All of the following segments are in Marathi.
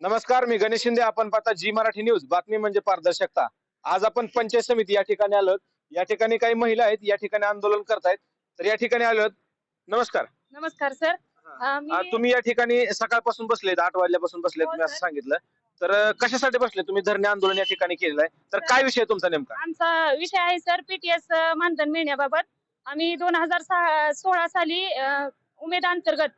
नमस्कार मी गणेश शिंदे. आपण पाहता जी मराठी न्यूज. बातमी म्हणजे पारदर्शकता. आज आपण पंचायत समिती या ठिकाणी आलो या ठिकाणी काही महिला आहेत या ठिकाणी आंदोलन करतायत. तर या ठिकाणी आलो नमस्कार. नमस्कार सर. आ, मी तुम्ही या ठिकाणी सकाळपासून बसलेत आठ वाजल्यापासून बसलेत हो, तुम्ही असं सर. सांगितलं. तर कशासाठी बसले तुम्ही धरणे आंदोलन या ठिकाणी केलेलं आहे. तर काय विषय आहे तुमचा नेमका? आमचा विषय आहे सर पीटीएस मानधन मिळण्याबाबत. आम्ही दोन हजार सोळा साली अ, उमेद अंतर्गत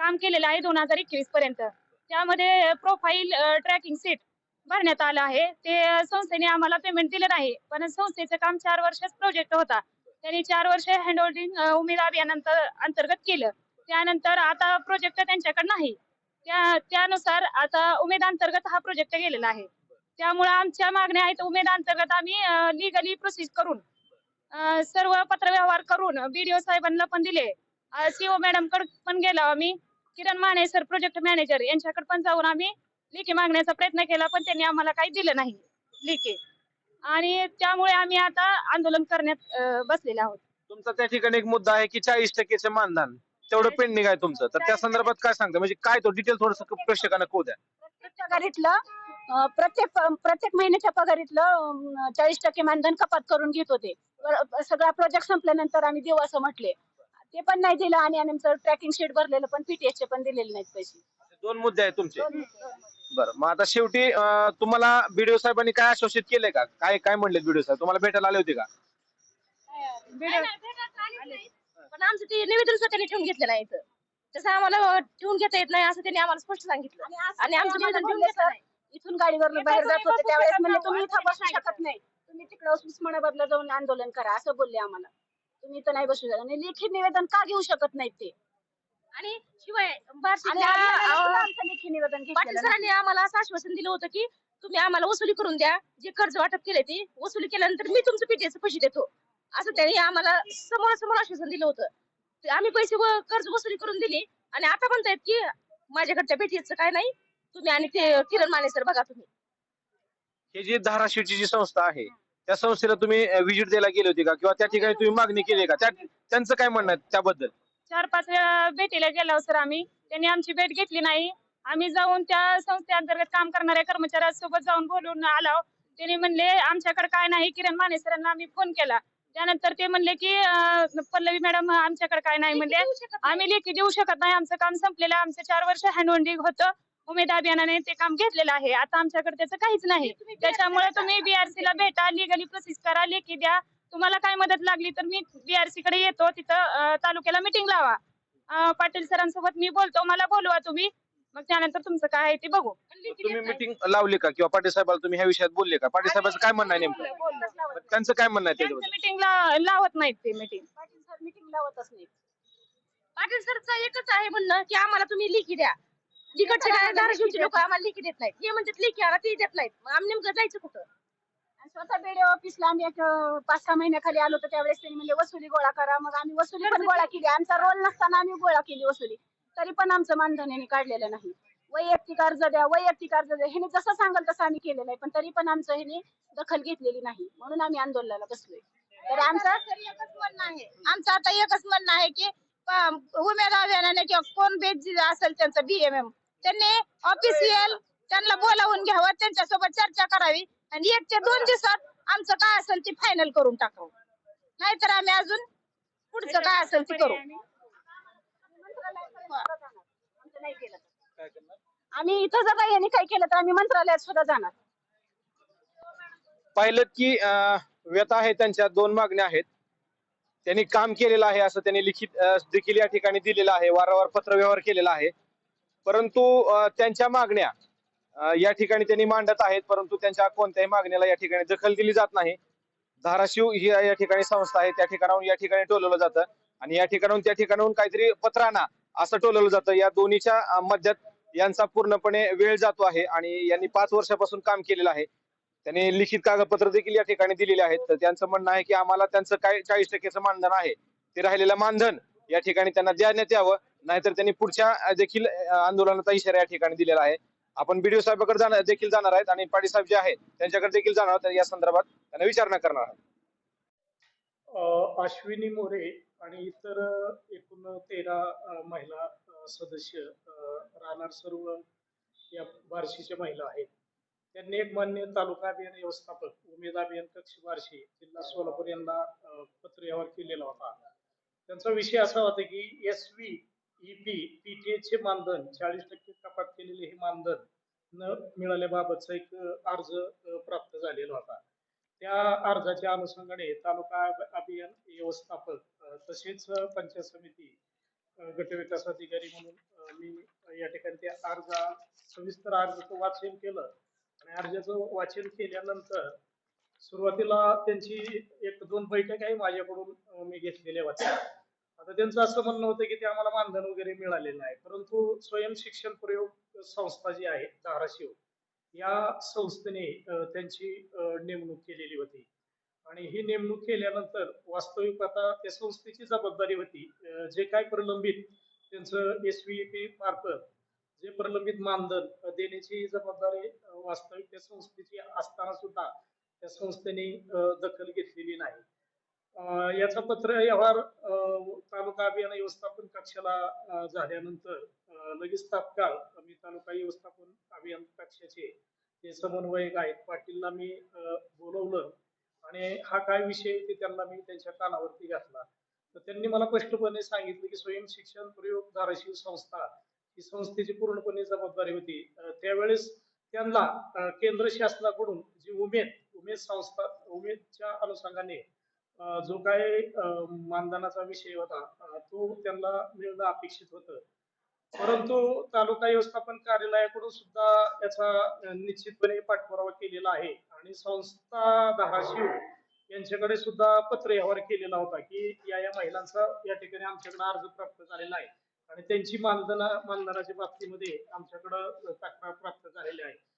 काम केलेलं आहे दोन हजार एकवीस पर्यंत. त्यामध्ये प्रोफाईल ट्रॅकिंग सीट भरण्यात आलं आहे. ते संस्थेने आम्हाला पेमेंट दिलं नाही पण संस्थेचं काम चार वर्षच प्रोजेक्ट होता. त्यांनी चार वर्ष हँडहोल्डिंग उमेद अभियानांतर अंतर्गत केलं. त्यानंतर आता प्रोजेक्ट त्यांच्याकडे नाही. त्या त्यानुसार आता उमेद अंतर्गत हा प्रोजेक्ट गेलेला आहे. त्यामुळे आमच्या मागण्या आहेत उमेद अंतर्गत आम्ही लिगली प्रोसेस करून सर्व पत्रव्यवहार करून बीडीओ साहेबांना पण दिले. सीओ मॅडमकडे पण गेलो आम्ही. Kiran Mane sir project manager यांच्याकडे पण जाऊन आम्ही लेखी मागण्याचा प्रयत्न केला पण त्यांनी आम्हाला काही दिलं नाही लेखी. आणि त्यामुळे आम्ही आता आंदोलन करण्यात अ, बसलेले आहोत. तुमचा त्या ठिकाणी एक मुद्दा आहे की चाळीस टक्केचे मानधन तेवढं पेंडिंग आहे तुमचं. तर त्या संदर्भात काय सांगता? म्हणजे काय तो डिटेल थोडस प्रेक्षकांना कळू द्या. प्रत्येक पगारीतलं अं, प्रत्येक प्रत्येक महिन्याच्या पगारीतलं चाळीस टक्के मानधन कपात करून घेत होते. वर- सगळा प्रोजेक्ट संपल्यानंतर आम्ही देऊ असं म्हटले. ते पण नाही दिलं आणि आमचं ट्रॅकिंग शीट भरलेलं पण पीटीएस चे पण दिलेले नाहीत पैसे. दोन मुद्दे आहेत तुमचे. बरं मग आता शेवटी अं, तुम्हाला बीडीओ साहेबांनी काय आश्वासित केलंय का? काय काय म्हणले बीडीओ साहेब? तुम्हाला भेटायला आले होते का? पण आमचं ते निवेदन सुद्धा त्यांनी ठेवून घेतलेलं आहे इथं. तसं आम्हाला ठेवून घेता येत नाही असं त्यांनी आम्हाला स्पष्ट सांगितलं. आणि आमचं निवेदन ठेवून घेतलं नाही. इथून गाडीवर बाहेर जात होते त्यावेळेस म्हणले नाही, तुम्ही इथं बसू शकत. नाही. तुम्ही तिकडे उस्मानाबादला जाऊन आंदोलन करा असं बोलले आम्हाला. तुम्ही इथं नाही बसू शकत. आणि लेखी निवेदन का घेऊ शकत नाहीत ते? आणि शिवाय आणि बार्शीतल्या, आम्हाला सुद्धा अं, आमचं लेखी निवेदन पाटील घेतलेलं नाही. सरांनी आम्हाला असं आश्वासन दिलं होतं की तुम्ही आम्हाला वसुली करून द्या. जे कर्ज वाटप केले ते वसुली केल्यानंतर मी तुमचं पीटीएस पैसे देतो. असं त्यांनी आम्हाला समोर समोर आश्वासन दिलं होतं. ते आम्ही पैसे व- कर्ज वसुली करून दिली. आणि आता म्हणतायत की माझ्याकडच्या पीटीएसचं काय नाही. तुम्ही आणि ते किरण माने सर बघा तुम्ही. ही जी धाराशिवची जी संस्था आहे त्या संस्थेला तुम्ही व्हिजिट द्यायला गेली होती का? किंवा त्या ठिकाणी तुम्ही मागणी केली का? त्या त्यांचं काय म्हणणं आहे त्याबद्दल? चार पाच वेळा भेटीला गेलो सर आम्ही. त्यांनी आमची भेट घेतली नाही. आम्ही जाऊन त्या संस्थेअंतर्गत काम करणाऱ्या कर्मचाऱ्यांसोबत जाऊन बोलून आलो. त्यांनी म्हणले आमच्याकडे काय नाही किरण माने सरांना आम्ही फोन केला. त्यानंतर ते म्हणले की पल्लवी मॅडम आमच्याकडे काय नाही म्हणले. आम्ही लेखी देऊ शकत नाही. आमचं काम संपलेलं आहे. आमचं चार वर्ष हँडहोल्डिंग होतं. उमेद अभियानाने ते काम घेतलेलं आहे. आता आमच्याकडे त्याचं काहीच नाही. त्याच्यामुळे तुम्ही बीआरसी ला भेटा लिगली प्रोसेस करा लेखी द्या. तुम्हाला काय मदत लागली तर मी बीआरसी कडे येतो. तिथं तालुक्याला मिटिंग लावा. पाटील सरांसोबत मी बोलतो. मला बोलवा तुम्ही. मग त्यानंतर तुमचं काय आहे ते बघू. तुम्ही मिटिंग लावली का? किंवा पाटील साहेबाला तुम्ही ह्या विषयात बोलले का? पाटील साहेबांचं काय म्हणणं आहे नेमकं? त्यांचं काय म्हणणं आहे त्याच्याबद्दल मिटिंग लावत नाहीत ते मिटिंग पाटील सर मीटिंग लावतच नाही पाटील सरचं एकच आहे म्हणणं की आम्हाला तुम्ही लिखी द्या. तिकडचे काय धाराशिवचे लोक आम्हाला लिखी देत नाहीत. हे म्हणतात लिखी आला ते देत नाहीत. मग आम्ही नेमकं जायचं कुठं? आणि स्वतः बेडे ऑफिसला आम्ही एक अं, पाच सहा महिन्याखाली आलो होतो. त्यावेळेस त्यांनी म्हणजे वसुली गोळा करा. मग आम्ही वसुली पण गोळा केली. आमचा रोल नसताना आम्ही गोळा केली वसुली. तरी पण आमचं मानधन यांनी काढलेलं नाही. वैयक्तिक अर्ज द्या वैयक्तिक अर्ज द्या. ह्याने जसं सांगाल तसं आम्ही केलेलं आहे. पण तरी पण आमचं ह्याने दखल घेतलेली नाही. म्हणून आम्ही आंदोलनाला बसलोय. तर आमचा एकच म्हणणं आहे. आमचं आता एकच म्हणणं आहे की प- उमेद अभियानाने किंवा कोण बेट असेल त्यांचं बीएमएम त्यांनी ऑफिशियल त्यांना बोलावून घ्यावं त्यांच्यासोबत चर्चा करावी आणि एकच्या दोन दिवसात आमचं काय असेल ते फायनल करून टाकावं. नाहीतर आम्ही अजून पुढचं काय असेल ते करू. आम्ही इथं जर यांनी काय केलं तर आम्ही मंत्रालयात सुद्धा जाणार. पाहिलं की अं, व्यथा आहे त्यांच्या दोन मागण्या आहेत. त्यांनी काम केलेलं आहे असं त्यांनी लिखित देखील या ठिकाणी दिलेलं आहे वारंवार पत्रव्यवहार केलेला आहे. परंतु त्यांच्या मागण्या या ठिकाणी त्यांनी मांडत आहेत परंतु त्यांच्या कोणत्याही मागण्याला या ठिकाणी दखल दिली जात नाही. धाराशिव ही या ठिकाणी संस्था आहे त्या ठिकाणाहून या ठिकाणी टोलवलं जातं. आणि या ठिकाणाहून त्या ठिकाणाहून काहीतरी पत्राना असं टोलवलं जातं. या दोन्हीच्या मध्यात यांचा पूर्णपणे वेळ जातो आहे आणि यांनी पाच वर्षापासून काम केलेलं आहे. त्यांनी लिखित कागदपत्र देखील या ठिकाणी दिलेले आहेत. तर त्यांचं म्हणणं आहे की आम्हाला त्यांचं काय चाळीस टक्केचं मानधन आहे ते राहिलेलं मानधन या ठिकाणी त्यांना देण्यात यावं. नाहीतर त्यांनी पुढच्या देखील आंदोलनाचा इशारा या ठिकाणी दिलेला आहे. आपण बीडीओ साहेबाकडे जाणार देखील जाणार आहेत आणि पाटील साहेब जे आहेत त्यांच्याकडे देखील जाणार आहोत या संदर्भात त्यांना विचारणा करणार आहोत. अश्विनी मोरे आणि इतर एकूण तेरा महिला सदस्य राहणार सर्व या बार्शीच्या महिला आहेत. त्यांनी एक मान्य तालुका अभियान व्यवस्थापक उमेद अभियान कक्ष बार्शी जिल्हा सोलापूर यांना पत्र व्यवहार केलेला होता. त्यांचा विषय असा होता की एस व्ही ईपी पीटीएचे मानधन चाळीस टक्के कपात केलेले हे मानधन न मिळाल्याबाबतचा एक अर्ज प्राप्त झालेला होता. त्या अर्जाच्या अनुषंगाने तालुका अभियान व्यवस्थापक तसेच पंचायत समिती गटविकास अधिकारी म्हणून मी या ठिकाणी त्या अर्ज सविस्तर अर्जाचं वाचन केलं. आणि अर्जाचं वाचन केल्यानंतर सुरुवातीला त्यांची एक दोन बैठकाही माझ्याकडून मी घेतलेल्या होत्या. आता त्यांचं असं म्हणणं होतं की ते आम्हाला मानधन वगैरे मिळालेलं आहे. परंतु स्वयं शिक्षण प्रयोग संस्था जी आहे धाराशिव या संस्थेने त्यांची नेमणूक केलेली होती. आणि ही नेमणूक केल्यानंतर वास्तविक आता त्या संस्थेची जबाबदारी होती. जे काय प्रलंबित त्यांचं एस व्ही मार्फत जे प्रलंबित मानधन देण्याची जबाबदारी वास्तविक त्या संस्थेची असताना सुद्धा त्या संस्थेने दखल घेतलेली नाही. याचा पत्र व्यवहार तालुका अभियान व्यवस्थापन कक्षाला झाल्यानंतर लगेच तात्काळ मी तालुका व्यवस्थापन अभियान कक्षाचे जे समन्वयक आहेत पाटीलला मी बोलवलं आणि हा काय विषय ते त्यांना मी त्यांच्या कानावरती घातला. तर त्यांनी मला स्पष्टपणे सांगितलं की स्वयं शिक्षण प्रयोग धाराशिव संस्था ही संस्थेची पूर्णपणे जबाबदारी होती. त्यावेळेस त्यांना केंद्र शासनाकडून जी उमेद उमेद संस्था उमेदच्या अनुषंगाने जो काय मानधनाचा विषय होता तो त्यांना मिळणं अपेक्षित होतं. परंतु तालुका व्यवस्थापन कार्यालयाकडून सुद्धा याचा निश्चितपणे पाठपुरावा केलेला आहे. आणि संस्था धाराशिव यांच्याकडे सुद्धा पत्र व्यवहार केलेला होता की या या महिलांचा या ठिकाणी आमच्याकडे अर्ज प्राप्त झालेला आहे. आणि त्यांची मानधना मानधनाच्या बाबतीमध्ये आमच्याकडं तक्रार प्राप्त झालेली आहे.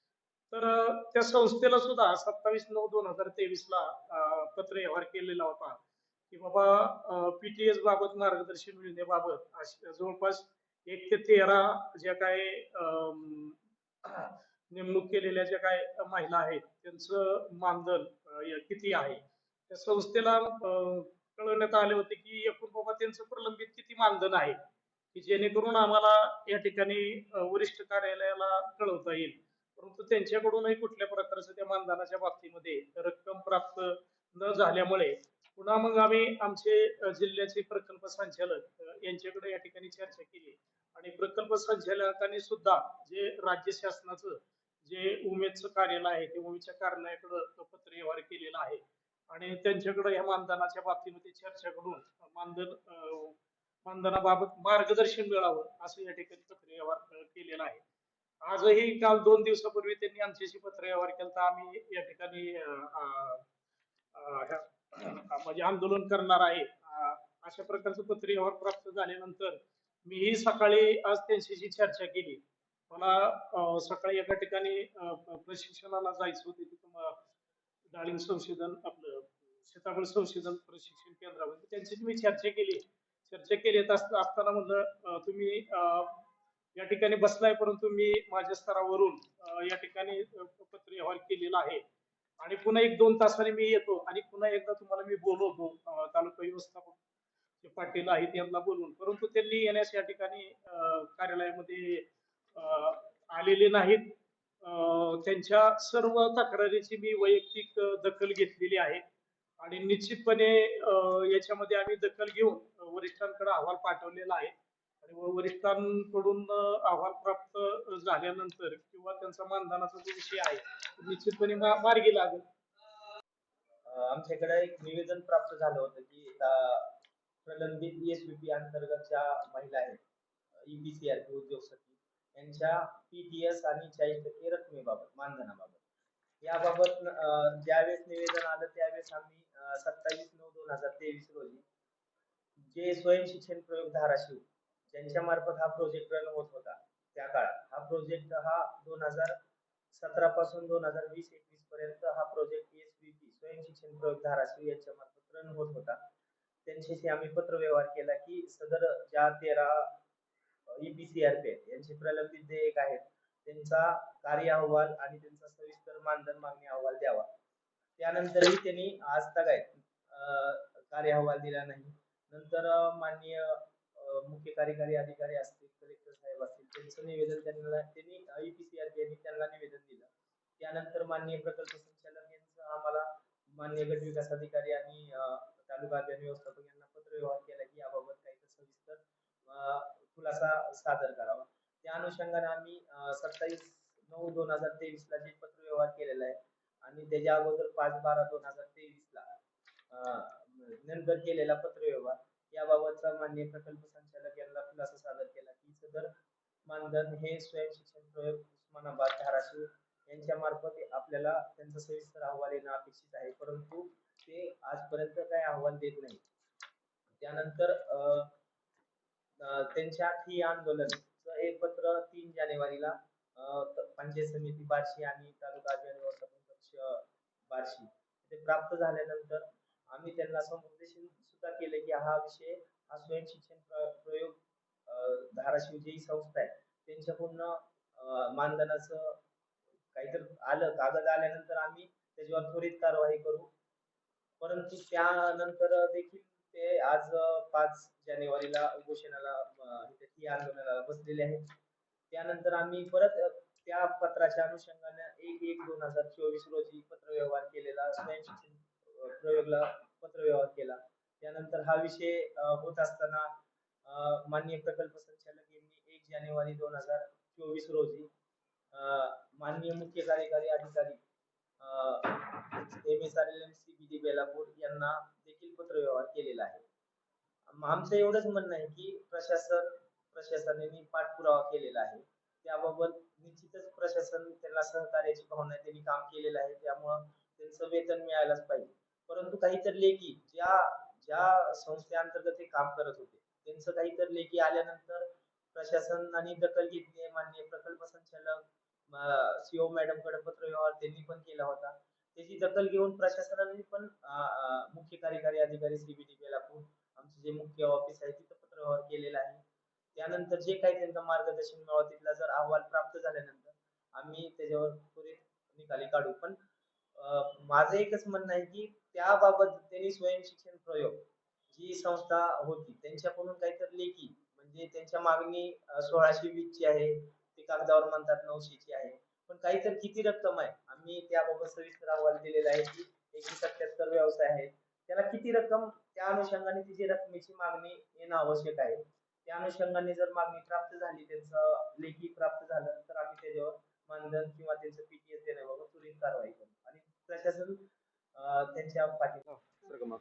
तर त्या संस्थेला सुद्धा सत्तावीस नऊ दोन हजार तेवीस ला पत्र व्यवहार केलेला होता की बाबा पीटीएस बाबत मार्गदर्शन मिळण्याबाबत जवळपास एक ते तेरा ज्या काय नेमणूक केलेल्या ज्या काय महिला आहेत त्यांचं मानधन किती आहे? त्या संस्थेला कळवण्यात आले होते की एकूण बाबा त्यांचं प्रलंबित किती मानधन आहे? की जेणेकरून आम्हाला या ठिकाणी वरिष्ठ कार्यालयाला कळवता येईल. परंतु त्यांच्याकडूनही कुठल्या प्रकारचं त्या मानधनाच्या बाबतीमध्ये रक्कम प्राप्त न झाल्यामुळे पुन्हा मग आम्ही आमचे जिल्ह्याचे प्रकल्प संचालक यांच्याकडे या ठिकाणी चर्चा केली. आणि प्रकल्प संचालकांनी सुद्धा जे राज्य शासनाचं जे उमेदचं कार्यालय आहे ते उमेदच्या कार्यालयाकडं पत्र व्यवहार केलेला आहे. आणि त्यांच्याकडे या मानधनाच्या बाबतीमध्ये चर्चा करून मानधन मानधनाबाबत मार्गदर्शन मिळावं असं या ठिकाणी पत्र व्यवहार केलेला आहे. आजही काल दोन दिवसापूर्वी त्यांनी आमच्याशी पत्र व्यवहार केला तर आम्ही या ठिकाणी म्हणजे आंदोलन करणार आहे. अशा प्रकारचं पत्र व्यवहार प्राप्त झाल्यानंतर मीही सकाळी आज त्यांच्याशी चर्चा केली. मला सकाळी एका ठिकाणी प्रशिक्षणाला जायचं होते. तिथं डाळिंग डाळिंब संशोधन आपलं सीताफळ संशोधन प्रशिक्षण केंद्रामध्ये त्यांच्याशी मी चर्चा केली. चर्चा केली. असताना म्हणलं तुम्ही या ठिकाणी बसलाय परंतु मी माझ्या स्तरावरून या ठिकाणी पत्र अहवाल केलेला आहे. आणि पुन्हा एक दोन तासाने मी येतो आणि पुन्हा एकदा तुम्हाला मी बोलवतो तालुका व्यवस्थापक जे पाटील आहेत यांना बोलवून. परंतु त्यांनी येण्यास या ठिकाणी कार्यालयामध्ये आलेले नाहीत. त्यांच्या सर्व तक्रारीची मी वैयक्तिक दखल घेतलेली आहे. आणि निश्चितपणे याच्यामध्ये आम्ही दखल घेऊन वरिष्ठांकडे अहवाल पाठवलेला आहे. आणि वरिष्ठांकडून आव्हान प्राप्त झाल्यानंतर किंवा त्यांचा मानधनाचा जो विषय आहे निश्चितपणे मार्गी लागेल. आमच्याकडे एक निवेदन प्राप्त झालं होतं की अं, प्रलंबित अंतर्गत अंतर्गतच्या महिला आहेत ईबीसीआरपी उद्योग सखी यांच्या पीटीएस आणि चाळीस टक्के रकमेबाबत मानधनाबाबत. याबाबत ज्यावेळेस निवेदन आलं त्यावेळेस आम्ही सत्तावीस नऊ दोन हजार तेवीस रोजी जे स्वयं शिक्षण प्रयोग धाराशिव ज्यांच्या मार्फत हा प्रोजेक्ट रन होत होता त्या काळात. हा प्रोजेक्ट हा दोन हजार सतरा पासून दोन हजार वीस एकवीस पर्यंत हा प्रोजेक्ट एस बी पी स्वयंशिक्षण प्रयोग धाराशिव यांच्या मार्फत रन होत होता. त्यांच्याशी आम्ही पत्र व्यवहार केला की सदर ज्या तेरा ईपीसीआरपी आहेत यांचे प्रलंबित देयक आहेत त्यांचा कार्य अहवाल आणि त्यांचा सविस्तर मानधन मागणी अहवाल द्यावा. त्यानंतरही त्यांनी आज तगायत कार्य अहवाल दिला नाही. नंतर माननीय मुख्य कार्यकारी अधिकारी असतील कलेक्टर साहेब असतील त्यांचं निवेदन त्यांना त्यांनी ईपीसीआरपी यांनी त्यांना निवेदन दिलं. त्यानंतर माननीय प्रकल्प संचालक यांचं आम्हाला माननीय गट विकास अधिकारी आणि तालुका अभियान व्यवस्थापक यांना पत्रव्यवहार केला की याबाबत काही तर सविस्तर खुलासा सादर करावा. त्या अनुषंगाने आम्ही सत्तावीस नऊ दोन हजार तेवीस ला जे पत्रव्यवहार केलेला आहे आणि त्याच्या अगोदर पाच बारा दोन हजार तेवीस ला अं, नंतर केलेला पत्रव्यवहार याबाबतचा माननीय प्रकल्प संचालक यांना खुलासा सादर केला की सदर मानधन हे स्वयं शिक्षण प्रयोग उस्मानाबाद धाराशिव यांच्या मार्फत आपल्याला त्यांचा सविस्तर अहवाल येणं अपेक्षित आहे. परंतु ते आजपर्यंत काय अहवाल देत नाही. त्यानंतर त्यांच्या ठिय्या आंदोलन हे पत्र तीन जानेवारीला पंचायत समिती बार्शी आणि तालुका व्यवस्थापन कक्ष बार्शी ते प्राप्त झाल्यानंतर आम्ही त्यांना समुपदेशन सुद्धा केले की हा विषय हा स्वयं शिक्षण प्र- प्रयोग धाराशिव जी संस्था आहे. त्यांच्याकडून मानधनाचं काहीतरी आलं कागद आल्यानंतर आम्ही त्याच्यावर त्वरित कारवाई करू. परंतु त्यानंतर देखील ते आज पाच जानेवारीला उपोषणाला आंदोलनाला बसलेले आहेत. त्यानंतर आम्ही परत त्या पत्राच्या अनुषंगाने एक एक दोन हजार चोवीस रोजी पत्रव्यवहार केलेला स्वयं शिक्षण प्रयोगला पत्रव्यवहार केला. त्यानंतर हा विषय होत असताना माननीय प्रकल्प संचालक यांनी एक जानेवारी दोन हजार चोवीस रोजी माननीय मुख्य कार्यकारी अधिकारी M S R L M C B D Belapur यांना देखील पत्रव्यवहार केलेला आहे. आमचं एवढंच म्हणणं आहे की प्रशासन प्रशासनाने पाठपुरावा केलेला आहे. त्याबाबत निश्चितच प्रशासन त्यांना सहकार्याची भावना त्यांनी काम केलेलं आहे. त्यामुळं त्यांचं वेतन मिळायलाच पाहिजे. परंतु काहीतरी लेखी ज्या ज्या संस्थेअंतर्गत ते काम करत होते त्यांचं काहीतरी लेखी आल्यानंतर प्रशासनाने दखल घेतली मान्य प्रकल्प संचालक सीओ मॅडमकडे पत्र व्यवहार त्यांनी पण केला होता. त्याची दखल घेऊन प्रशासनाने पण मुख्य कार्यकारी अधिकारी सीबीटी लापूर आमचे जे मुख्य ऑफिस आहे तिथं पत्र व्यवहार केलेला आहे. त्यानंतर जे काही त्यांचं मार्गदर्शन मिळावं तिथला जर अहवाल प्राप्त झाल्यानंतर आम्ही त्याच्यावर पुरे निकाली काढू. पण माझं एकच म्हणणं आहे की त्याबाबत त्यांनी स्वयं शिक्षण प्रयोग जी संस्था होती त्यांच्याकडून काहीतरी लेखी म्हणजे त्यांच्या मागणी सोळाशे वीस ची आहे ते कागदावर म्हणतात नऊशे ची आहे. पण काहीतरी किती रक्कम आहे? आम्ही त्याबाबत सविस्तर अहवाल दिलेला आहे की एकशे सत्याहत्तर व्यवसाय आहे. त्याला किती रक्कम? त्या अनुषंगाने तिची रकमेची मागणी येणं आवश्यक आहे. त्या अनुषंगाने जर मागणी प्राप्त झाली त्यांचं लेखी प्राप्त झालं तर आम्ही त्याच्यावर मानधन किंवा त्यांचं पीटीएस देण्याबाबत त्वरित कारवाई करू. आणि प्रशासन त्यांच्या पाठी सरगम.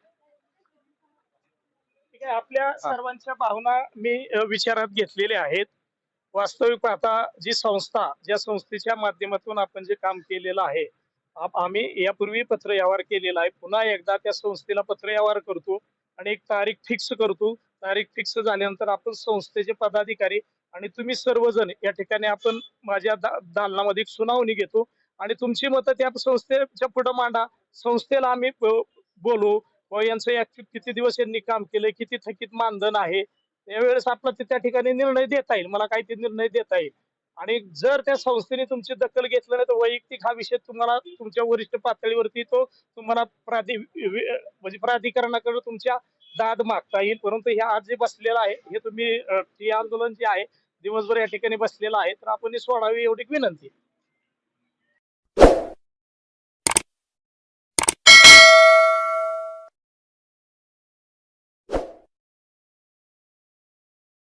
ठीक आहे आपल्या सर्वांच्या भावना मी विचारात घेतलेल्या आहेत. वास्तविक पाहता जी संस्था ज्या संस्थेच्या माध्यमातून आपण जे काम केलेलं आहे आम्ही यापूर्वी पत्र व्यवहार केलेला आहे. पुन्हा एकदा त्या संस्थेला पत्र व्यवहार करतो आणि एक तारीख फिक्स करतो. तारीख फिक्स झाल्यानंतर आपण संस्थेचे पदाधिकारी आणि तुम्ही सर्वजण या ठिकाणी आपण माझ्या दा- दालनामध्ये एक सुनावणी घेतो. आणि तुमची मतं त्या संस्थेच्या पुढे मांडा. संस्थेला आम्ही ब- बोलू. व यांचं ऍक्टिव्ह किती दिवस यांनी काम केलंय किती थकीत मानधन आहे. त्यावेळेस आपला ते त्या ठिकाणी निर्णय देता येईल. मला काही ते निर्णय देता येईल. आणि जर त्या संस्थेने तुमची दखल घेतलं नाही तर वैयक्तिक हा विषय तुम्हाला तुमच्या वरिष्ठ पातळीवरती तो तुम्हाला प्राधि म्हणजे प्राधिकरणाकडे तुमच्या दाद मागता येईल. परंतु हे आज जे बसलेलं आहे हे तुम्ही हे आंदोलन जे आहे दिवसभर या ठिकाणी बसलेलं आहे तर आपण हे सोडावी एवढी विनंती आहे.